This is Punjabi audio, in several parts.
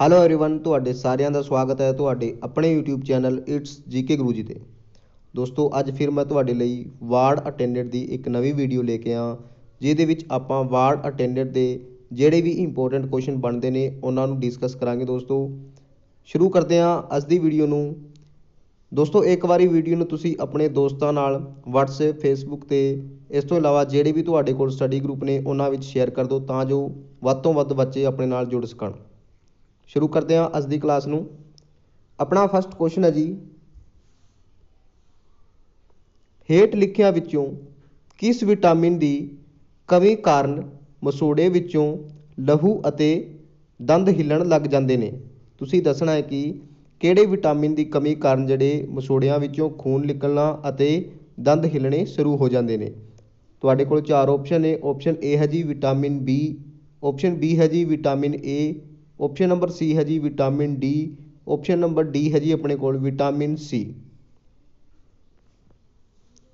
ਹੈਲੋ एवरीवन ਤੁਹਾਡੇ ਸਾਰਿਆਂ ਦਾ ਸਵਾਗਤ ਹੈ ਤੁਹਾਡੇ ਆਪਣੇ YouTube channel it's GK Guru ji ਤੇ ਦੋਸਤੋ ਅੱਜ ਫਿਰ ਮੈਂ ਤੁਹਾਡੇ ਲਈ ਵਾਰਡ ਅਟੈਂਡੈਂਟ ਦੀ ਇੱਕ ਨਵੀਂ ਵੀਡੀਓ ਲੈ ਕੇ ਆ ਜਿਹਦੇ ਵਿੱਚ ਆਪਾਂ ਵਾਰਡ ਅਟੈਂਡੈਂਟ ਦੇ ਜਿਹੜੇ ਵੀ ਇੰਪੋਰਟੈਂਟ ਕੁਐਸਚਨ ਬਣਦੇ ਨੇ ਉਹਨਾਂ ਨੂੰ ਡਿਸਕਸ ਕਰਾਂਗੇ ਦੋਸਤੋ ਸ਼ੁਰੂ ਕਰਦੇ ਹਾਂ ਅੱਜ ਦੀ ਵੀਡੀਓ ਨੂੰ ਦੋਸਤੋ ਇੱਕ ਵਾਰੀ ਵੀਡੀਓ ਨੂੰ ਤੁਸੀਂ ਆਪਣੇ ਦੋਸਤਾਂ ਨਾਲ WhatsApp Facebook ਤੇ ਇਸ ਤੋਂ ਇਲਾਵਾ ਜਿਹੜੇ ਵੀ ਤੁਹਾਡੇ ਕੋਲ ਸਟੱਡੀ ਗਰੁੱਪ ਨੇ ਉਹਨਾਂ ਵਿੱਚ ਸ਼ੇਅਰ ਕਰ ਦਿਓ ਤਾਂ ਜੋ ਵੱਧ ਤੋਂ ਵੱਧ ਬੱਚੇ ਆਪਣੇ ਨਾਲ ਜੁੜ ਸਕਣ ਸ਼ੁਰੂ ਕਰਦੇ ਹਾਂ ਅੱਜ ਦੀ ਕਲਾਸ ਨੂੰ। ਆਪਣਾ ਫਸਟ ਕੁਐਸਚਨ ਹੈ ਜੀ, ਹੇਠ ਲਿਖਿਆਂ ਵਿੱਚੋਂ ਕਿਸ ਵਿਟਾਮਿਨ ਦੀ ਕਮੀ ਕਾਰਨ ਮਸੂੜੇ ਵਿੱਚੋਂ ਲਹੂ ਅਤੇ ਦੰਦ ਹਿੱਲਣ ਲੱਗ ਜਾਂਦੇ ਨੇ? ਤੁਸੀਂ ਦੱਸਣਾ ਹੈ ਕਿ ਕਿਹੜੇ ਵਿਟਾਮਿਨ ਦੀ ਕਮੀ ਕਾਰਨ ਜਿਹੜੇ ਮਸੂੜਿਆਂ ਵਿੱਚੋਂ ਖੂਨ ਨਿਕਲਣਾ ਅਤੇ ਦੰਦ ਹਿੱਲਣੇ ਸ਼ੁਰੂ ਹੋ ਜਾਂਦੇ ਨੇ? ਤੁਹਾਡੇ ਕੋਲ ਚਾਰ ਆਪਸ਼ਨ ਨੇ। ਆਪਸ਼ਨ ਏ ਹੈ ਜੀ ਵਿਟਾਮਿਨ ਬੀ ਆਪਸ਼ਨ ਬੀ ਹੈ ਜੀ vitamin A option number C ਹੈ ਜੀ vitamin D option number D ਹੈ ਜੀ ਆਪਣੇ ਕੋਲ ਵਿਟਾਮਿਨ ਸੀ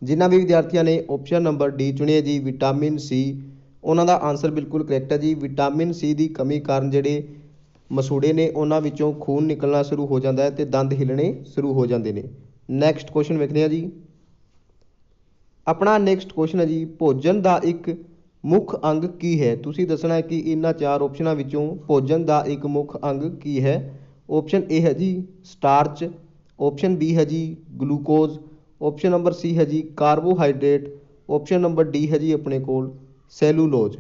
ਜਿਨ੍ਹਾਂ ਵੀ ਵਿਦਿਆਰਥੀਆਂ ਨੇ ਓਪਸ਼ਨ ਨੰਬਰ ਡੀ ਚੁਣਿਆ ਜੀ ਵਿਟਾਮਿਨ ਸੀ ਉਹਨਾਂ ਦਾ ਆਨਸਰ ਬਿਲਕੁਲ ਕਰੈਕਟ ਹੈ ਜੀ। ਵਿਟਾਮਿਨ ਸੀ ਦੀ ਕਮੀ ਕਾਰਨ ਜਿਹੜੇ ਮਸੂੜੇ ਨੇ, ਉਹਨਾਂ ਵਿੱਚੋਂ ਖੂਨ ਨਿਕਲਣਾ ਸ਼ੁਰੂ ਹੋ ਜਾਂਦਾ ਹੈ ਤੇ ਦੰਦ ਹਿੱਲਣੇ ਸ਼ੁਰੂ ਹੋ ਜਾਂਦੇ ਨੇ। ਨੈਕਸਟ ਕੁਐਸਚਨ ਵੇਖਦੇ ਹਾਂ ਜੀ। ਆਪਣਾ ਨੈਕਸਟ ਕੁਐਸਚਨ ਹੈ ਜੀ, ਭੋਜਨ ਦਾ ਇੱਕ ਮੁੱਖ ਅੰਗ ਕੀ ਹੈ? ਤੁਸੀਂ ਦੱਸਣਾ ਕਿ ਇਹਨਾਂ ਚਾਰ ਆਪਸ਼ਨਾਂ ਵਿੱਚੋਂ ਭੋਜਨ ਦਾ ਇੱਕ ਮੁੱਖ ਅੰਗ ਕੀ ਹੈ? ਆਪਸ਼ਨ ਏ ਹੈ ਜੀ ਸਟਾਰਚ ਆਪਸ਼ਨ ਬੀ ਹੈ ਜੀ ਗਲੂਕੋਜ਼ ਆਪਸ਼ਨ ਨੰਬਰ ਸੀ ਹੈ ਜੀ ਕਾਰਬੋਹਾਈਡਰੇਟ ਆਪਸ਼ਨ ਨੰਬਰ ਡੀ ਹੈ ਜੀ ਆਪਣੇ ਕੋਲ ਸੈਲੂਲੋਜ਼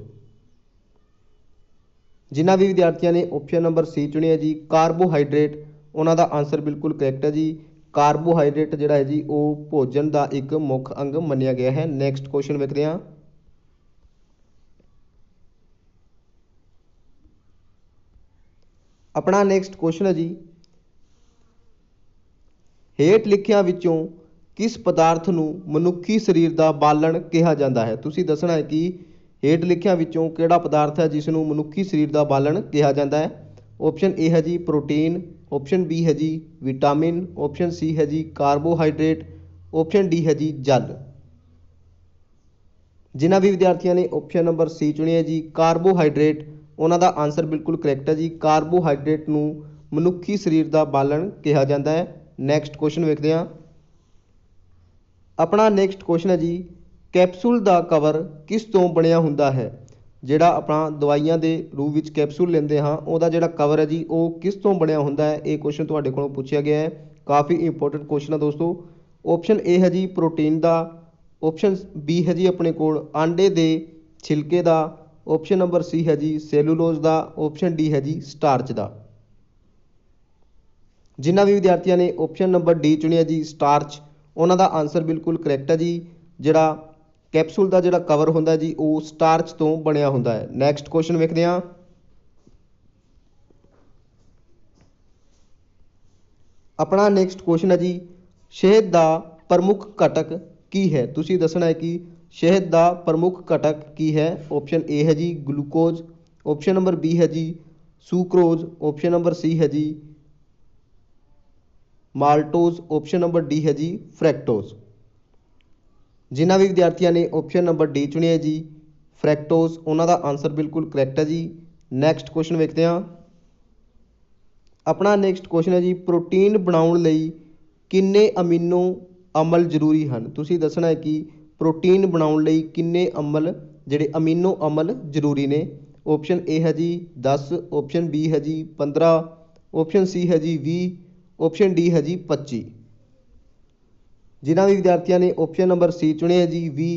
ਜਿਨ੍ਹਾਂ ਵੀ ਵਿਦਿਆਰਥੀਆਂ ਨੇ ਆਪਸ਼ਨ ਨੰਬਰ ਸੀ ਚੁਣਿਆ ਜੀ ਕਾਰਬੋਹਾਈਡਰੇਟ ਉਹਨਾਂ ਦਾ ਆਨਸਰ ਬਿਲਕੁਲ ਕਰੈਕਟ ਹੈ ਜੀ। ਕਾਰਬੋਹਾਈਡਰੇਟ ਜਿਹੜਾ ਹੈ ਜੀ, ਉਹ ਭੋਜਨ ਦਾ ਇੱਕ ਮੁੱਖ ਅੰਗ ਮੰਨਿਆ ਗਿਆ ਹੈ। ਨੈਕਸਟ ਕੁਐਸਚਨ ਵੇਖਦੇ ਹਾਂ। ਆਪਣਾ ਨੈਕਸਟ ਕੁਐਸਚਨ ਹੈ ਜੀ। ਹੇਠ ਲਿਖਿਆਂ ਵਿੱਚੋਂ ਕਿਸ ਪਦਾਰਥ ਨੂੰ ਮਨੁੱਖੀ ਸਰੀਰ ਦਾ ਬਾਲਣ ਕਿਹਾ ਜਾਂਦਾ ਹੈ? ਤੁਸੀਂ ਦੱਸਣਾ ਹੈ ਕਿ ਹੇਠ ਲਿਖਿਆਂ ਵਿੱਚੋਂ ਕਿਹੜਾ ਪਦਾਰਥ ਹੈ ਜਿਸ ਨੂੰ ਮਨੁੱਖੀ ਸਰੀਰ ਦਾ ਬਾਲਣ ਕਿਹਾ ਜਾਂਦਾ ਹੈ? ਆਪਸ਼ਨ ਏ ਹੈ ਜੀ ਪ੍ਰੋਟੀਨ ਆਪਸ਼ਨ ਬੀ ਹੈ ਜੀ ਵਿਟਾਮਿਨ ਆਪਸ਼ਨ ਸੀ ਹੈ ਜੀ ਕਾਰਬੋਹਾਈਡਰੇਟ ਆਪਸ਼ਨ ਡੀ ਹੈ ਜੀ ਜਲ। ਜਿਨ੍ਹਾਂ ਵੀ ਵਿਦਿਆਰਥੀਆਂ ਨੇ ਆਪਸ਼ਨ ਨੰਬਰ ਸੀ ਚੁਣਿਆ ਜੀ ਕਾਰਬੋਹਾਈਡਰੇਟ ਉਹਨਾਂ ਦਾ ਆਨਸਰ ਬਿਲਕੁਲ ਕਰੈਕਟ ਹੈ ਜੀ। ਕਾਰਬੋਹਾਈਡਰੇਟ ਨੂੰ ਮਨੁੱਖੀ ਸਰੀਰ ਦਾ ਬਾਲਣ ਕਿਹਾ ਜਾਂਦਾ ਹੈ। ਨੈਕਸਟ ਕੁਐਸਚਨ ਵੇਖਦੇ ਹਾਂ। ਆਪਣਾ ਨੈਕਸਟ ਕੁਐਸਚਨ ਹੈ ਜੀ ਕੈਪਸੂਲ ਦਾ ਕਵਰ ਕਿਸ ਤੋਂ ਬਣਿਆ ਹੁੰਦਾ ਹੈ? ਜਿਹੜਾ ਆਪਾਂ ਦਵਾਈਆਂ ਦੇ ਰੂਪ ਵਿੱਚ ਕੈਪਸੂਲ ਲੈਂਦੇ ਹਾਂ, ਉਹਦਾ ਜਿਹੜਾ ਕਵਰ ਹੈ ਜੀ, ਉਹ ਕਿਸ ਤੋਂ ਬਣਿਆ ਹੁੰਦਾ ਹੈ? ਇਹ ਕੁਐਸਚਨ ਤੁਹਾਡੇ ਕੋਲੋਂ ਪੁੱਛਿਆ ਗਿਆ ਹੈ। ਕਾਫੀ ਇੰਪੋਰਟੈਂਟ ਕੁਐਸਚਨ ਹੈ ਦੋਸਤੋ। ਆਪਸ਼ਨ ਏ ਹੈ ਜੀ ਪ੍ਰੋਟੀਨ ਦਾ। ਆਪਸ਼ਨ ਬੀ ਹੈ ਜੀ, ਆਪਣੇ ਕੋਲ ਆਂਡੇ ਦੇ ਛਿਲਕੇ ਦਾ। ਆਪਸ਼ਨ ਨੰਬਰ ਸੀ ਹੈ ਜੀ ਸੈਲੂਲੋਜ਼ ਦਾ ਆਪਸ਼ਨ ਡੀ ਹੈ ਜੀ ਸਟਾਰਚ ਦਾ। ਜਿਨ੍ਹਾਂ ਵੀ ਵਿਦਿਆਰਥੀਆਂ ਨੇ ਆਪਸ਼ਨ ਨੰਬਰ ਡੀ ਚੁਣਿਆ ਜੀ ਸਟਾਰਚ ਉਹਨਾਂ ਦਾ ਆਨਸਰ ਬਿਲਕੁਲ ਕਰੈਕਟ ਹੈ ਜੀ। ਜਿਹੜਾ ਕੈਪਸੂਲ ਦਾ ਜਿਹੜਾ ਕਵਰ ਹੁੰਦਾ ਜੀ, ਉਹ ਸਟਾਰਚ ਤੋਂ ਬਣਿਆ ਹੁੰਦਾ ਹੈ। ਨੈਕਸਟ ਕੁਐਸਚਨ ਵੇਖਦੇ ਹਾਂ। ਆਪਣਾ ਨੈਕਸਟ ਕੁਐਸਚਨ ਹੈ ਜੀ, ਸ਼ਹਿਦ ਦਾ ਪ੍ਰਮੁੱਖ ਘਟਕ ਕੀ ਹੈ? ਤੁਸੀਂ ਦੱਸਣਾ ਹੈ ਕਿ ਸ਼ਹਿਦ ਦਾ ਪ੍ਰਮੁੱਖ ਘਟਕ ਕੀ ਹੈ? ਆਪਸ਼ਨ ਏ ਹੈ ਜੀ ਗਲੂਕੋਜ਼ ਆਪਸ਼ਨ ਨੰਬਰ ਬੀ ਹੈ ਜੀ ਸੁਕਰੋਜ਼ ਆਪਸ਼ਨ ਨੰਬਰ ਸੀ ਹੈ ਜੀ ਮਾਲਟੋਜ਼ ਆਪਸ਼ਨ ਨੰਬਰ ਡੀ ਹੈ ਜੀ ਫਰੈਕਟੋਜ਼ ਜਿਨ੍ਹਾਂ ਵੀ ਵਿਦਿਆਰਥੀਆਂ ਨੇ ਆਪਸ਼ਨ ਨੰਬਰ ਡੀ ਚੁਣਿਆ ਹੈ ਜੀ ਫਰੈਕਟੋਜ਼ ਉਹਨਾਂ ਦਾ ਆਨਸਰ ਬਿਲਕੁਲ ਕਰੈਕਟ ਹੈ ਜੀ। ਨੈਕਸਟ ਕੁਐਸਚਨ ਵੇਖਦੇ ਹਾਂ। ਆਪਣਾ ਨੈਕਸਟ ਕੁਐਸਚਨ ਹੈ ਜੀ ਪ੍ਰੋਟੀਨ ਬਣਾਉਣ ਲਈ ਕਿੰਨੇ ਅਮੀਨੋ ਅਮਲ ਜ਼ਰੂਰੀ ਹਨ? ਤੁਸੀਂ ਦੱਸਣਾ ਹੈ ਕਿ ਪ੍ਰੋਟੀਨ ਬਣਾਉਣ ਲਈ ਕਿੰਨੇ ਅਮਲ, ਜਿਹੜੇ ਅਮੀਨੋ ਅਮਲ ਜ਼ਰੂਰੀ ਨੇ? ਓਪਸ਼ਨ ਏ ਹੈ ਜੀ ਦਸ ਓਪਸ਼ਨ ਬੀ ਹੈ ਜੀ ਪੰਦਰਾਂ ਓਪਸ਼ਨ ਸੀ ਹੈ ਜੀ ਵੀਹ ਓਪਸ਼ਨ ਡੀ ਹੈ ਜੀ 25 ਜਿਨ੍ਹਾਂ ਵੀ ਵਿਦਿਆਰਥੀਆਂ ਨੇ ਓਪਸ਼ਨ ਨੰਬਰ ਸੀ ਚੁਣਿਆ ਜੀ 20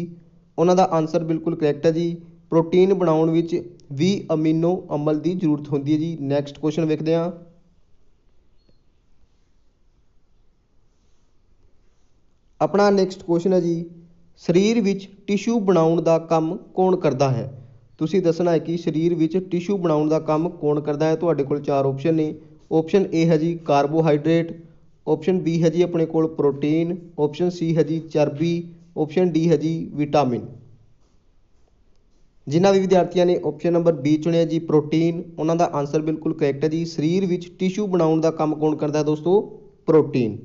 ਉਹਨਾਂ ਦਾ ਆਨਸਰ ਬਿਲਕੁਲ ਕਰੈਕਟ ਹੈ ਜੀ। ਪ੍ਰੋਟੀਨ ਬਣਾਉਣ ਵਿੱਚ 20 ਅਮੀਨੋ ਅਮਲ ਦੀ ਜ਼ਰੂਰਤ ਹੁੰਦੀ ਹੈ ਜੀ। ਨੈਕਸਟ ਕੁਐਸਚਨ ਵੇਖਦੇ ਹਾਂ। ਆਪਣਾ ਨੈਕਸਟ ਕੁਐਸਚਨ ਹੈ ਜੀ। ਸਰੀਰ ਵਿੱਚ ਟਿਸ਼ੂ ਬਣਾਉਣ ਦਾ ਕੰਮ ਕੌਣ ਕਰਦਾ ਹੈ? ਤੁਸੀਂ ਦੱਸਣਾ ਹੈ ਕਿ ਸਰੀਰ ਵਿੱਚ ਟਿਸ਼ੂ ਬਣਾਉਣ ਦਾ ਕੰਮ ਕੌਣ ਕਰਦਾ ਹੈ? ਤੁਹਾਡੇ ਕੋਲ ਚਾਰ ਆਪਸ਼ਨ ਨੇ। ਆਪਸ਼ਨ ਏ ਹੈ ਜੀ ਕਾਰਬੋਹਾਈਡਰੇਟ ਆਪਸ਼ਨ ਬੀ ਹੈ ਜੀ ਆਪਣੇ ਕੋਲ ਪ੍ਰੋਟੀਨ ਆਪਸ਼ਨ ਸੀ ਹੈ ਜੀ ਚਰਬੀ ਆਪਸ਼ਨ ਡੀ ਹੈ ਜੀ ਵਿਟਾਮਿਨ ਜਿਨ੍ਹਾਂ ਵੀ ਵਿਦਿਆਰਥੀਆਂ ਨੇ ਆਪਸ਼ਨ ਨੰਬਰ ਬੀ ਚੁਣਿਆ ਜੀ ਪ੍ਰੋਟੀਨ ਉਹਨਾਂ ਦਾ ਆਨਸਰ ਬਿਲਕੁਲ ਕਰੈਕਟ ਹੈ ਜੀ। ਸਰੀਰ ਵਿੱਚ ਟਿਸ਼ੂ ਬਣਾਉਣ ਦਾ ਕੰਮ ਕੌਣ ਕਰਦਾ ਹੈ ਦੋਸਤੋ? ਪ੍ਰੋਟੀਨ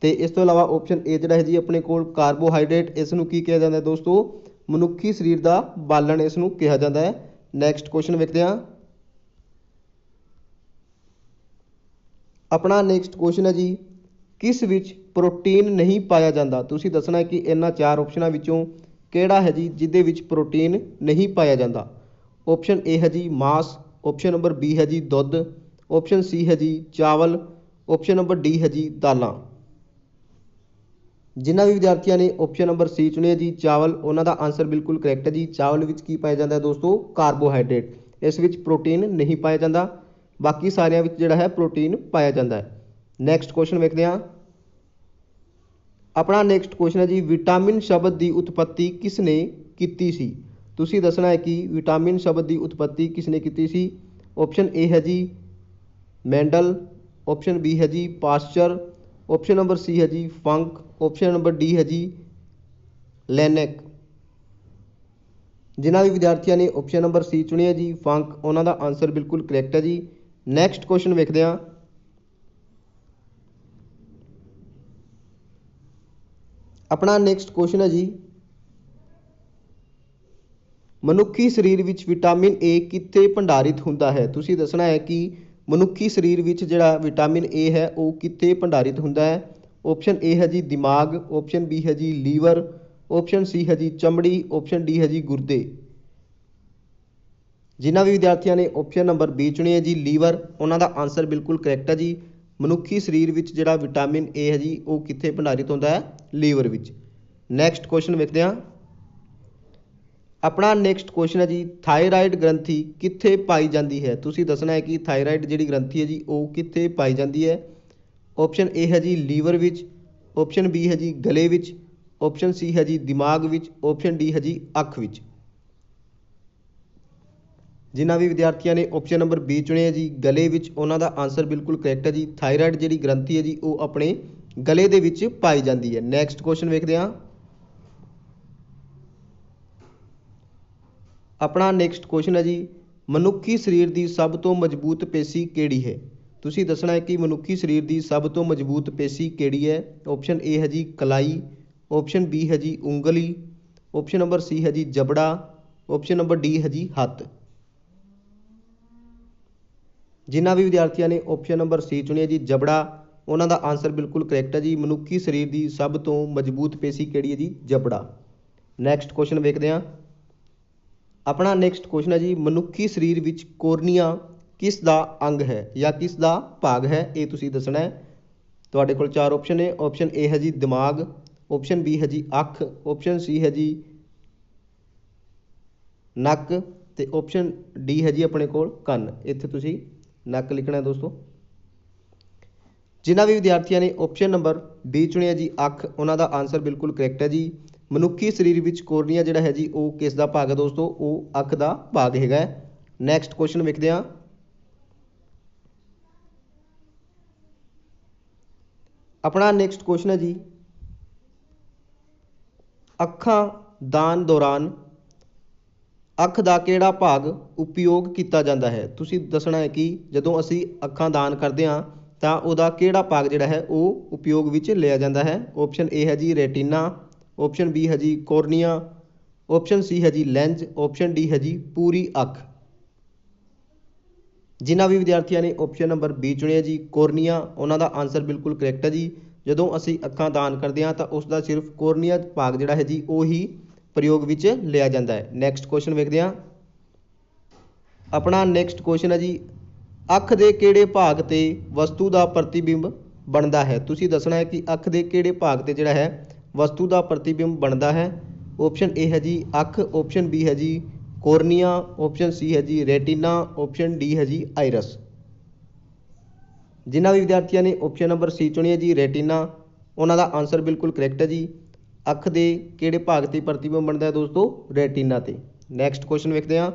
ਤੇ ਇਸ ਤੋਂ ਇਲਾਵਾ ਆਪਸ਼ਨ ਏ ਜਿਹੜਾ ਹੈ ਜੀ ਆਪਣੇ ਕੋਲ ਕਾਰਬੋਹਾਈਡਰੇਟ ਇਸ ਨੂੰ ਕੀ ਕਿਹਾ ਜਾਂਦਾ ਦੋਸਤੋ? ਮਨੁੱਖੀ ਸਰੀਰ ਦਾ ਬਾਲਣ ਇਸ ਨੂੰ ਕਿਹਾ ਜਾਂਦਾ ਹੈ। ਨੈਕਸਟ ਕੁਐਸਚਨ ਵੇਖਦੇ ਹਾਂ। ਆਪਣਾ ਨੈਕਸਟ ਕੁਐਸਚਨ ਹੈ ਜੀ, ਕਿਸ ਵਿੱਚ ਪ੍ਰੋਟੀਨ ਨਹੀਂ ਪਾਇਆ ਜਾਂਦਾ? ਤੁਸੀਂ ਦੱਸਣਾ ਹੈ ਕਿ ਇਹਨਾਂ ਚਾਰ ਆਪਸ਼ਨਾਂ ਵਿੱਚੋਂ ਕਿਹੜਾ ਹੈ ਜੀ ਜਿਹਦੇ ਵਿੱਚ ਪ੍ਰੋਟੀਨ ਨਹੀਂ ਪਾਇਆ ਜਾਂਦਾ? ਆਪਸ਼ਨ ਏ ਹੈ ਜੀ ਮਾਸ ਆਪਸ਼ਨ ਨੰਬਰ ਬੀ ਹੈ ਜੀ ਦੁੱਧ ਆਪਸ਼ਨ ਸੀ ਹੈ ਜੀ ਚਾਵਲ ਆਪਸ਼ਨ ਨੰਬਰ ਡੀ ਹੈ ਜੀ ਦਾਲਾਂ। ਜਿਨ੍ਹਾਂ ਵੀ ਵਿਦਿਆਰਥੀਆਂ ਨੇ ਆਪਸ਼ਨ ਨੰਬਰ ਸੀ ਚੁਣਿਆ ਜੀ, ਚਾਵਲ, ਉਹਨਾਂ ਦਾ ਆਨਸਰ ਬਿਲਕੁਲ ਕਰੈਕਟ ਹੈ ਜੀ। ਚਾਵਲ ਵਿੱਚ ਕੀ ਪਾਇਆ ਜਾਂਦਾ ਹੈ ਦੋਸਤੋ? ਕਾਰਬੋਹਾਈਡਰੇਟ ਇਸ ਵਿੱਚ ਪ੍ਰੋਟੀਨ ਨਹੀਂ ਪਾਇਆ ਜਾਂਦਾ। ਬਾਕੀ ਸਾਰਿਆਂ ਵਿੱਚ ਜਿਹੜਾ ਹੈ ਪ੍ਰੋਟੀਨ ਪਾਇਆ ਜਾਂਦਾ ਹੈ। ਨੈਕਸਟ ਕੁਐਸਚਨ ਵੇਖਦੇ ਹਾਂ। ਆਪਣਾ ਨੈਕਸਟ ਕੁਐਸਚਨ ਹੈ ਜੀ ਵਿਟਾਮਿਨ ਸ਼ਬਦ ਦੀ ਉਤਪਤੀ ਕਿਸ ਨੇ ਕੀਤੀ ਸੀ? ਤੁਸੀਂ ਦੱਸਣਾ ਹੈ ਕਿ ਵਿਟਾਮਿਨ ਸ਼ਬਦ ਦੀ ਉਤਪਤੀ ਕਿਸ ਨੇ ਕੀਤੀ ਸੀ? ਆਪਸ਼ਨ ਏ ਹੈ ਜੀ, ਮੈਂਡਲ। ਆਪਸ਼ਨ ਬੀ ਹੈ ਜੀ, ਪਾਸਚਰ। ਆਪਸ਼ਨ ਨੰਬਰ ਸੀ ਹੈ ਜੀ ਫੰਕ ਆਪਸ਼ਨ ਨੰਬਰ ਡੀ ਹੈ ਜੀ ਲੈਨੈਕ ਜਿਨ੍ਹਾਂ ਵੀ ਵਿਦਿਆਰਥੀਆਂ ਨੇ ਆਪਸ਼ਨ ਨੰਬਰ ਸੀ ਚੁਣਿਆ ਜੀ ਫੰਕ ਉਹਨਾਂ ਦਾ ਆਨਸਰ ਬਿਲਕੁਲ ਕਰੈਕਟ ਹੈ ਜੀ। ਨੈਕਸਟ ਕੁਐਸਚਨ ਵੇਖਦੇ ਹਾਂ। ਆਪਣਾ ਨੈਕਸਟ ਕੁਐਸਚਨ ਹੈ ਜੀ। ਮਨੁੱਖੀ ਸਰੀਰ ਵਿੱਚ ਵਿਟਾਮਿਨ ਏ ਕਿੱਥੇ ਭੰਡਾਰਿਤ ਹੁੰਦਾ ਹੈ? ਤੁਸੀਂ ਦੱਸਣਾ ਹੈ ਕਿ ਮਨੁੱਖੀ ਸਰੀਰ ਵਿੱਚ ਜਿਹੜਾ ਵਿਟਾਮਿਨ ਏ ਹੈ, ਉਹ ਕਿੱਥੇ ਭੰਡਾਰਿਤ ਹੁੰਦਾ ਹੈ? ਓਪਸ਼ਨ ਏ ਹੈ ਜੀ ਦਿਮਾਗ ਓਪਸ਼ਨ ਬੀ ਹੈ ਜੀ ਲੀਵਰ ਓਪਸ਼ਨ ਸੀ ਹੈ ਜੀ ਚਮੜੀ ਓਪਸ਼ਨ ਡੀ ਹੈ ਜੀ ਗੁਰਦੇ। ਜਿਨ੍ਹਾਂ ਵੀ ਵਿਦਿਆਰਥੀਆਂ ਨੇ ਓਪਸ਼ਨ ਨੰਬਰ ਬੀ ਚੁਣੀ ਹੈ ਜੀ ਲੀਵਰ, ਉਹਨਾਂ ਦਾ ਆਨਸਰ ਬਿਲਕੁਲ ਕਰੈਕਟ ਹੈ ਜੀ। ਮਨੁੱਖੀ ਸਰੀਰ ਵਿੱਚ ਜਿਹੜਾ ਵਿਟਾਮਿਨ ਏ ਹੈ ਜੀ, ਉਹ ਕਿੱਥੇ ਭੰਡਾਰਿਤ ਹੁੰਦਾ ਹੈ? ਲੀਵਰ ਵਿੱਚ। ਨੈਕਸਟ ਕੁਐਸਚਨ ਵੇਖਦੇ ਹਾਂ। ਆਪਣਾ ਨੈਕਸਟ ਕੁਐਸਚਨ ਹੈ ਜੀ ਥਾਇਰਾਇਡ ਗ੍ਰੰਥੀ ਕਿੱਥੇ ਪਾਈ ਜਾਂਦੀ ਹੈ? ਤੁਸੀਂ ਦੱਸਣਾ ਹੈ ਕਿ ਥਾਇਰਾਇਡ ਜਿਹੜੀ ਗ੍ਰੰਥੀ ਹੈ ਜੀ, ਉਹ ਕਿੱਥੇ ਪਾਈ ਜਾਂਦੀ ਹੈ? ਆਪਸ਼ਨ ਏ ਹੈ ਜੀ ਲੀਵਰ ਵਿੱਚ ਆਪਸ਼ਨ ਬੀ ਹੈ ਜੀ, ਗਲੇ ਵਿੱਚ ਆਪਸ਼ਨ ਸੀ ਹੈ ਜੀ, ਦਿਮਾਗ ਵਿੱਚ ਆਪਸ਼ਨ ਡੀ ਹੈ ਜੀ, ਅੱਖ ਵਿੱਚ। ਜਿਨ੍ਹਾਂ ਵੀ ਵਿਦਿਆਰਥੀਆਂ ਨੇ ਆਪਸ਼ਨ ਨੰਬਰ ਬੀ ਚੁਣਿਆ ਹੈ ਜੀ, ਗਲੇ ਵਿੱਚ ਉਹਨਾਂ ਦਾ ਆਨਸਰ ਬਿਲਕੁਲ ਕਰੈਕਟ ਹੈ ਜੀ। ਥਾਇਰਾਇਡ ਜਿਹੜੀ ਗ੍ਰੰਥੀ ਹੈ ਜੀ, ਉਹ ਆਪਣੇ ਗਲੇ ਦੇ ਵਿੱਚ ਪਾਈ ਜਾਂਦੀ ਹੈ। ਨੈਕਸਟ ਕੁਐਸਚਨ ਵੇਖਦੇ ਹਾਂ। ਆਪਣਾ ਨੈਕਸਟ ਕੁਐਸਚਨ ਹੈ ਜੀ, ਮਨੁੱਖੀ ਸਰੀਰ ਦੀ ਸਭ ਤੋਂ ਮਜ਼ਬੂਤ ਪੇਸ਼ੀ ਕਿਹੜੀ ਹੈ? ਤੁਸੀਂ ਦੱਸਣਾ ਹੈ ਕਿ ਮਨੁੱਖੀ ਸਰੀਰ ਦੀ ਸਭ ਤੋਂ ਮਜ਼ਬੂਤ ਪੇਸ਼ੀ ਕਿਹੜੀ ਹੈ? ਆਪਸ਼ਨ ਏ ਹੈ ਜੀ ਕਲਾਈ ਆਪਸ਼ਨ ਬੀ ਹੈ ਜੀ ਉਂਗਲੀ ਆਪਸ਼ਨ ਨੰਬਰ ਸੀ ਹੈ ਜੀ ਜਬੜਾ ਆਪਸ਼ਨ ਨੰਬਰ ਡੀ ਹੈ ਜੀ ਹੱਥ। ਜਿਨ੍ਹਾਂ ਵੀ ਵਿਦਿਆਰਥੀਆਂ ਨੇ ਆਪਸ਼ਨ ਨੰਬਰ ਸੀ ਚੁਣਿਆ ਜੀ ਜਬੜਾ, ਉਹਨਾਂ ਦਾ ਆਨਸਰ ਬਿਲਕੁਲ ਕਰੈਕਟ ਹੈ ਜੀ, ਮਨੁੱਖੀ ਸਰੀਰ ਦੀ ਸਭ ਤੋਂ ਮਜ਼ਬੂਤ ਪੇਸ਼ੀ ਕਿਹੜੀ ਹੈ ਜੀ ਜਬੜਾ। ਨੈਕਸਟ ਕੁਐਸਚਨ ਵੇਖਦੇ ਹਾਂ। ਆਪਣਾ ਨੈਕਸਟ ਕੁਐਸਚਨ ਹੈ ਜੀ, ਮਨੁੱਖੀ ਸਰੀਰ ਵਿੱਚ ਕੋਰਨੀਆ ਕਿਸ ਦਾ ਅੰਗ ਹੈ ਜਾਂ ਕਿਸ ਦਾ ਭਾਗ ਹੈ? ਇਹ ਤੁਸੀਂ ਦੱਸਣਾ ਹੈ। ਤੁਹਾਡੇ ਕੋਲ ਚਾਰ ਆਪਸ਼ਨ ਨੇ। ਆਪਸ਼ਨ ਏ ਹੈ ਜੀ, ਦਿਮਾਗ। ਆਪਸ਼ਨ ਬੀ ਹੈ ਜੀ, ਅੱਖ। ਆਪਸ਼ਨ ਸੀ ਹੈ ਜੀ, ਨੱਕ। ਤੇ ਆਪਸ਼ਨ ਡੀ ਹੈ ਜੀ, ਆਪਣੇ ਕੋਲ ਕੰਨ। ਇੱਥੇ ਤੁਸੀਂ ਨੱਕ ਲਿਖਣਾ ਹੈ ਦੋਸਤੋ। ਜਿਨ੍ਹਾਂ ਵੀ ਵਿਦਿਆਰਥੀਆਂ ਨੇ ਆਪਸ਼ਨ ਨੰਬਰ ਬੀ ਚੁਣਿਆ ਜੀ, ਅੱਖ, ਉਹਨਾਂ ਦਾ ਆਨਸਰ ਬਿਲਕੁਲ ਕਰੈਕਟ ਹੈ ਜੀ। ਮਨੁੱਖੀ ਸਰੀਰ ਵਿੱਚ ਕੋਰਨੀਆ ਜਿਹੜਾ ਹੈ ਜੀ, ਉਹ ਕਿਸ ਦਾ ਭਾਗ ਹੈ ਦੋਸਤੋ? ਉਹ ਅੱਖ ਦਾ ਭਾਗ ਹੈਗਾ ਹੈ। ਨੈਕਸਟ ਕੁਐਸਚਨ ਵੇਖਦੇ ਹਾਂ। ਆਪਣਾ ਨੈਕਸਟ ਕੁਐਸਚਨ ਹੈ ਜੀ। ਅੱਖਾਂ ਦਾਨ ਦੌਰਾਨ ਅੱਖ ਦਾ ਕਿਹੜਾ ਭਾਗ ਉਪਯੋਗ ਕੀਤਾ ਜਾਂਦਾ ਹੈ? ਤੁਸੀਂ ਦੱਸਣਾ ਹੈ ਕਿ ਜਦੋਂ ਅਸੀਂ ਅੱਖਾਂ ਦਾਨ ਕਰਦੇ ਹਾਂ, ਤਾਂ ਉਹਦਾ ਕਿਹੜਾ ਭਾਗ ਜਿਹੜਾ ਹੈ, ਉਹ ਉਪਯੋਗ ਵਿੱਚ ਲਿਆ ਜਾਂਦਾ ਹੈ? ਆਪਸ਼ਨ ਏ ਹੈ ਜੀ ਰੈਟੀਨਾ। ਆਪਸ਼ਨ ਬੀ ਹੈ ਜੀ ਕੋਰਨੀਆ ਆਪਸ਼ਨ ਸੀ ਹੈ ਜੀ ਲੈਂਜ਼ ਆਪਸ਼ਨ ਡੀ ਹੈ ਜੀ ਪੂਰੀ ਅੱਖ। ਜਿਨ੍ਹਾਂ ਵੀ ਵਿਦਿਆਰਥੀਆਂ ਨੇ ਆਪਸ਼ਨ ਨੰਬਰ ਬੀ ਚੁਣਿਆ ਜੀ, ਕੋਰਨੀਆ, ਉਹਨਾਂ ਦਾ ਆਨਸਰ ਬਿਲਕੁਲ ਕਰੈਕਟ ਹੈ ਜੀ। ਜਦੋਂ ਅਸੀਂ ਅੱਖਾਂ ਦਾਨ ਕਰਦੇ ਹਾਂ ਤਾਂ ਉਸ ਦਾ ਸਿਰਫ ਕੋਰਨੀਆ ਭਾਗ ਜਿਹੜਾ ਹੈ ਜੀ, ਉਹ ਹੀ ਪ੍ਰਯੋਗ ਵਿੱਚ ਲਿਆ ਜਾਂਦਾ ਹੈ। ਨੈਕਸਟ ਕੁਐਸਚਨ ਵੇਖਦੇ ਹਾਂ। ਆਪਣਾ ਨੈਕਸਟ ਕੁਐਸਚਨ ਹੈ ਜੀ, ਅੱਖ ਦੇ ਕਿਹੜੇ ਭਾਗ ਤੇ ਵਸਤੂ ਦਾ ਪ੍ਰਤੀਬਿੰਬ ਬਣਦਾ ਹੈ? ਤੁਸੀਂ ਦੱਸਣਾ ਹੈ ਕਿ ਅੱਖ ਦੇ ਕਿਹੜੇ ਭਾਗ ਤੇ ਜਿਹੜਾ ਹੈ ਵਸਤੂ ਦਾ ਪ੍ਰਤੀਬਿੰਬ ਬਣਦਾ ਹੈ। ਓਪਸ਼ਨ ਏ ਹੈ ਜੀ ਅੱਖ ਓਪਸ਼ਨ ਬੀ ਹੈ ਜੀ ਕੋਰਨੀਆ ਓਪਸ਼ਨ ਸੀ ਹੈ ਜੀ ਰੈਟੀਨਾ ਓਪਸ਼ਨ ਡੀ ਹੈ ਜੀ ਆਇਰਸ। ਜਿਨ੍ਹਾਂ ਵੀ ਵਿਦਿਆਰਥੀਆਂ ਨੇ ਓਪਸ਼ਨ ਨੰਬਰ ਸੀ ਚੁਣਿਆ ਜੀ ਰੈਟੀਨਾ, ਉਹਨਾਂ ਦਾ ਆਨਸਰ ਬਿਲਕੁਲ ਕਰੈਕਟ ਹੈ ਜੀ। ਅੱਖ ਦੇ ਕਿਹੜੇ ਭਾਗ ਤੇ ਪ੍ਰਤੀਬਿੰਬ ਬਣਦਾ ਹੈ ਦੋਸਤੋ ਰੈਟੀਨਾ ਤੇ। ਨੈਕਸਟ ਕੁਐਸਚਨ ਵੇਖਦੇ ਹਾਂ।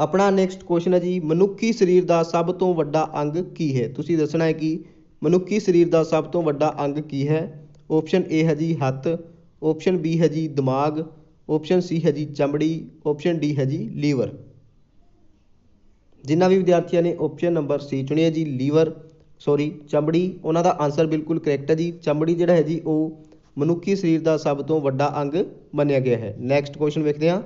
ਆਪਣਾ ਨੈਕਸਟ ਕੁਐਸਚਨ ਹੈ ਜੀ, ਮਨੁੱਖੀ ਸਰੀਰ ਦਾ ਸਭ ਤੋਂ ਵੱਡਾ ਅੰਗ ਕੀ ਹੈ? ਤੁਸੀਂ ਦੱਸਣਾ ਹੈ ਕਿ ਮਨੁੱਖੀ ਸਰੀਰ ਦਾ ਸਭ ਤੋਂ ਵੱਡਾ ਅੰਗ ਕੀ ਹੈ? ਆਪਸ਼ਨ ਏ ਹੈ ਜੀ ਹੱਥ ਆਪਸ਼ਨ ਬੀ ਹੈ ਜੀ ਦਿਮਾਗ ਆਪਸ਼ਨ ਸੀ ਹੈ ਜੀ ਚਮੜੀ ਆਪਸ਼ਨ ਡੀ ਹੈ ਜੀ ਲੀਵਰ। ਜਿਨ੍ਹਾਂ ਵੀ ਵਿਦਿਆਰਥੀਆਂ ਨੇ ਆਪਸ਼ਨ ਨੰਬਰ ਸੀ ਚੁਣਿਆ ਜੀ, ਲੀਵਰ ਸੌਰੀ ਚਮੜੀ, ਉਹਨਾਂ ਦਾ ਆਨਸਰ ਬਿਲਕੁਲ ਕਰੈਕਟ ਹੈ ਜੀ। ਚਮੜੀ ਜਿਹੜਾ ਹੈ ਜੀ, ਉਹ ਮਨੁੱਖੀ ਸਰੀਰ ਦਾ ਸਭ ਤੋਂ ਵੱਡਾ ਅੰਗ ਮੰਨਿਆ ਗਿਆ ਹੈ। ਨੈਕਸਟ ਕੁਐਸਚਨ ਵੇਖਦੇ ਹਾਂ।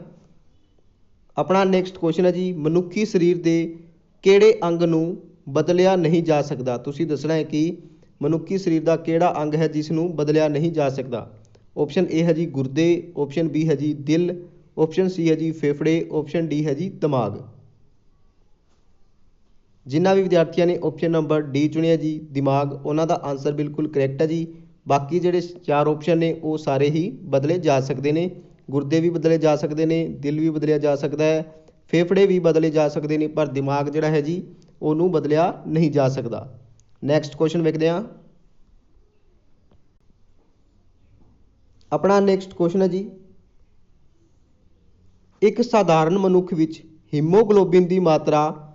ਆਪਣਾ ਨੈਕਸਟ ਕੁਐਸਚਨ ਹੈ ਜੀ, ਮਨੁੱਖੀ ਸਰੀਰ ਦੇ ਕਿਹੜੇ ਅੰਗ ਨੂੰ ਬਦਲਿਆ ਨਹੀਂ ਜਾ ਸਕਦਾ? ਤੁਸੀਂ ਦੱਸਣਾ ਹੈ ਕਿ ਮਨੁੱਖੀ ਸਰੀਰ ਦਾ ਕਿਹੜਾ ਅੰਗ ਹੈ ਜਿਸ ਨੂੰ ਬਦਲਿਆ ਨਹੀਂ ਜਾ ਸਕਦਾ? ਆਪਸ਼ਨ ਏ ਹੈ ਜੀ ਗੁਰਦੇ ਆਪਸ਼ਨ ਬੀ ਹੈ ਜੀ ਦਿਲ ਆਪਸ਼ਨ ਸੀ ਹੈ ਜੀ ਫੇਫੜੇ ਆਪਸ਼ਨ ਡੀ ਹੈ ਜੀ ਦਿਮਾਗ। ਜਿਨ੍ਹਾਂ ਵੀ ਵਿਦਿਆਰਥੀਆਂ ਨੇ ਆਪਸ਼ਨ ਨੰਬਰ ਡੀ ਚੁਣਿਆ ਜੀ, ਦਿਮਾਗ, ਉਹਨਾਂ ਦਾ ਆਨਸਰ ਬਿਲਕੁਲ ਕਰੈਕਟ ਹੈ ਜੀ। ਬਾਕੀ ਜਿਹੜੇ ਚਾਰ ਆਪਸ਼ਨ ਨੇ, ਉਹ ਸਾਰੇ ਹੀ ਬਦਲੇ ਜਾ ਸਕਦੇ ਨੇ। ਗੁਰਦੇ ਵੀ ਬਦਲੇ ਜਾ ਸਕਦੇ ਨੇ, ਦਿਲ ਵੀ ਬਦਲਿਆ ਜਾ ਸਕਦਾ ਹੈ, ਫੇਫੜੇ ਵੀ ਬਦਲੇ ਜਾ ਸਕਦੇ ਨੇ, ਪਰ ਦਿਮਾਗ ਜਿਹੜਾ ਹੈ ਜੀ, ਉਹਨੂੰ ਬਦਲਿਆ ਨਹੀਂ ਜਾ ਸਕਦਾ। ਨੈਕਸਟ ਕੁਐਸਚਨ ਵੇਖਦੇ ਹਾਂ। ਆਪਣਾ ਨੈਕਸਟ ਕੁਐਸਚਨ ਹੈ ਜੀ। ਇੱਕ ਸਾਧਾਰਨ ਮਨੁੱਖ ਵਿੱਚ ਹੀਮੋਗਲੋਬਿਨ ਦੀ ਮਾਤਰਾ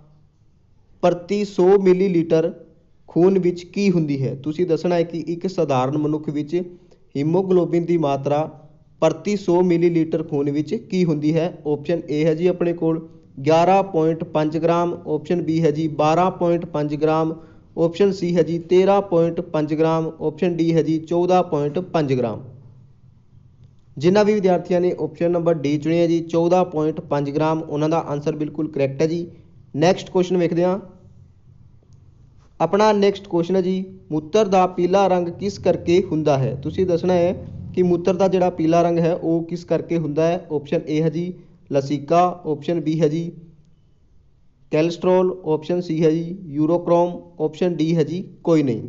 ਪ੍ਰਤੀ 100 ਮਿਲੀਲੀਟਰ ਖੂਨ ਵਿੱਚ ਕੀ ਹੁੰਦੀ ਹੈ? ਤੁਸੀਂ ਦੱਸਣਾ ਹੈ ਕਿ ਇੱਕ ਸਾਧਾਰਨ ਮਨੁੱਖ ਵਿੱਚ ਹੀਮੋਗਲੋਬਿਨ ਦੀ ਮਾਤਰਾ ਪ੍ਰਤੀ ਸੌ ਮਿਲੀਲੀਟਰ ਖੂਨ ਵਿੱਚ ਕੀ ਹੁੰਦੀ ਹੈ? ਆਪਸ਼ਨ ਏ ਹੈ ਜੀ ਆਪਣੇ ਕੋਲ। 11.5 ਗ੍ਰਾਮ। ਆਪਸ਼ਨ ਬੀ ਹੈ ਜੀ 12.5 ਗ੍ਰਾਮ। ਆਪਸ਼ਨ ਸੀ ਹੈ ਜੀ 13.5 ਗ੍ਰਾਮ। ਆਪਸ਼ਨ ਡੀ ਹੈ ਜੀ 14.5 ਗ੍ਰਾਮ। ਜਿਨ੍ਹਾਂ ਵੀ ਵਿਦਿਆਰਥੀਆਂ ਨੇ ਆਪਸ਼ਨ ਨੰਬਰ ਡੀ ਚੁਣਿਆ ਹੈ ਜੀ 14.5 ਗ੍ਰਾਮ, ਉਹਨਾਂ ਦਾ ਆਨਸਰ ਬਿਲਕੁਲ ਕਰੈਕਟ ਹੈ ਜੀ। ਨੈਕਸਟ ਕੁਐਸਚਨ ਵੇਖਦੇ ਹਾਂ। ਆਪਣਾ ਨੈਕਸਟ ਕੁਐਸਚਨ ਹੈ ਜੀ, ਮੂਤਰ ਦਾ ਪੀਲਾ ਰੰਗ ਕਿਸ ਕਰਕੇ ਹੁੰਦਾ ਹੈ? ਤੁਸੀਂ ਦੱਸਣਾ ਹੈ ਕਿ ਮੂਤਰ ਦਾ ਜਿਹੜਾ ਪੀਲਾ ਰੰਗ ਹੈ, ਉਹ ਕਿਸ ਕਰਕੇ ਹੁੰਦਾ ਹੈ? ਆਪਸ਼ਨ ਏ ਹੈ ਜੀ, ਲਸੀਕਾ। ਆਪਸ਼ਨ ਬੀ ਹੈ ਜੀ ਕੈਲਸਟ੍ਰੋਲ ਆਪਸ਼ਨ ਸੀ ਹੈ ਜੀ ਯੂਰੋਕ੍ਰੋਮ ਆਪਸ਼ਨ ਡੀ ਹੈ ਜੀ, ਕੋਈ ਨਹੀਂ।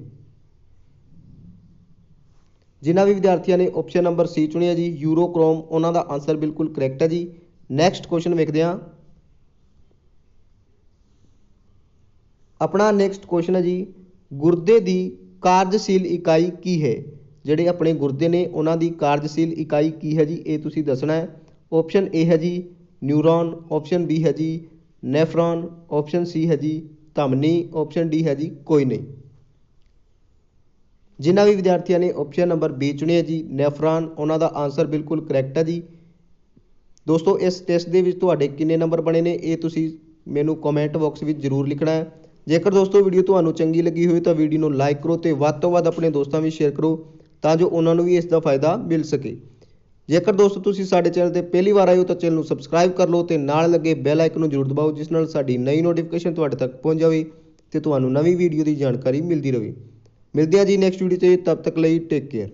ਜਿਨ੍ਹਾਂ ਵੀ ਵਿਦਿਆਰਥੀਆਂ ਨੇ ਆਪਸ਼ਨ ਨੰਬਰ ਸੀ ਚੁਣਿਆ ਜੀ ਯੂਰੋਕ੍ਰੋਮ ਉਹਨਾਂ ਦਾ ਆਨਸਰ ਬਿਲਕੁਲ ਕਰੈਕਟ ਹੈ ਜੀ। ਨੈਕਸਟ ਕੁਐਸਚਨ ਵੇਖਦੇ ਹਾਂ। ਆਪਣਾ ਨੈਕਸਟ ਕੁਐਸਚਨ ਹੈ ਜੀ, ਗੁਰਦੇ ਦੀ ਕਾਰਜਸ਼ੀਲ ਇਕਾਈ ਕੀ ਹੈ? ਜਿਹੜੇ ਆਪਣੇ ਗੁਰਦੇ ਨੇ, ਉਹਨਾਂ ਦੀ ਕਾਰਜਸ਼ੀਲ ਇਕਾਈ ਕੀ ਹੈ ਜੀ? ਇਹ ਤੁਸੀਂ ਦੱਸਣਾ ਹੈ। ਆਪਸ਼ਨ ਏ ਹੈ ਜੀ ਨਿਊਰੋਨ ਆਪਸ਼ਨ ਬੀ ਹੈ ਜੀ ਨੈਫਰੋਨ ਆਪਸ਼ਨ ਸੀ ਹੈ ਜੀ, ਧਮਨੀ ਆਪਸ਼ਨ ਡੀ ਹੈ ਜੀ, ਕੋਈ ਨਹੀਂ। ਜਿਨ੍ਹਾਂ ਵੀ ਵਿਦਿਆਰਥੀਆਂ ਨੇ ਆਪਸ਼ਨ ਨੰਬਰ ਬੀ ਚੁਣਿਆ ਜੀ ਨੈਫਰੋਨ ਉਹਨਾਂ ਦਾ ਆਨਸਰ ਬਿਲਕੁਲ ਕਰੈਕਟ ਹੈ ਜੀ। ਦੋਸਤੋ, ਇਸ ਟੈਸਟ ਦੇ ਵਿੱਚ ਤੁਹਾਡੇ ਕਿੰਨੇ ਨੰਬਰ ਬਣੇ ਨੇ, ਇਹ ਤੁਸੀਂ ਮੈਨੂੰ ਕਮੈਂਟ ਬਾਕਸ ਵਿੱਚ ਜ਼ਰੂਰ ਲਿਖਣਾ ਹੈ। ਜੇਕਰ ਦੋਸਤੋ ਵੀਡੀਓ ਤੁਹਾਨੂੰ ਚੰਗੀ ਲੱਗੀ ਹੋਵੇ ਤਾਂ ਵੀਡੀਓ ਨੂੰ ਲਾਈਕ ਕਰੋ ਤੇ ਵੱਧ ਤੋਂ ਵੱਧ ਆਪਣੇ ਦੋਸਤਾਂ ਵਿੱਚ ਸ਼ੇਅਰ ਕਰੋ। ਤਾਂ ਜੋ ਉਹਨਾਂ ਨੂੰ ਵੀ ਇਸ ਦਾ ਫਾਇਦਾ ਮਿਲ ਸਕੇ। ਜੇਕਰ ਦੋਸਤੋ ਤੁਸੀਂ ਸਾਡੇ ਚੈਨਲ ਤੇ ਪਹਿਲੀ ਵਾਰ ਆਏ ਹੋ ਤਾਂ ਚੈਨਲ ਨੂੰ ਸਬਸਕ੍ਰਾਈਬ ਕਰ ਲਓ ਤੇ ਨਾਲ ਲੱਗੇ ਬੈਲ ਆਈਕਨ ਨੂੰ ਜ਼ਰੂਰ ਦਬਾਓ, ਜਿਸ ਨਾਲ ਸਾਡੀ ਨਈ ਨੋਟੀਫਿਕੇਸ਼ਨ ਤੁਹਾਡੇ ਤੱਕ ਪਹੁੰਚ ਜਾਵੇ ਤੇ ਤੁਹਾਨੂੰ ਨਵੀਂ ਵੀਡੀਓ ਦੀ ਜਾਣਕਾਰੀ ਮਿਲਦੀ ਰਹੇ। ਮਿਲਦੇ ਹਾਂ ਜੀ ਨੈਕਸਟ ਵੀਡੀਓ 'ਚ ਤਬ ਤੱਕ ਲਈ ਟੇਕ ਕੇਅਰ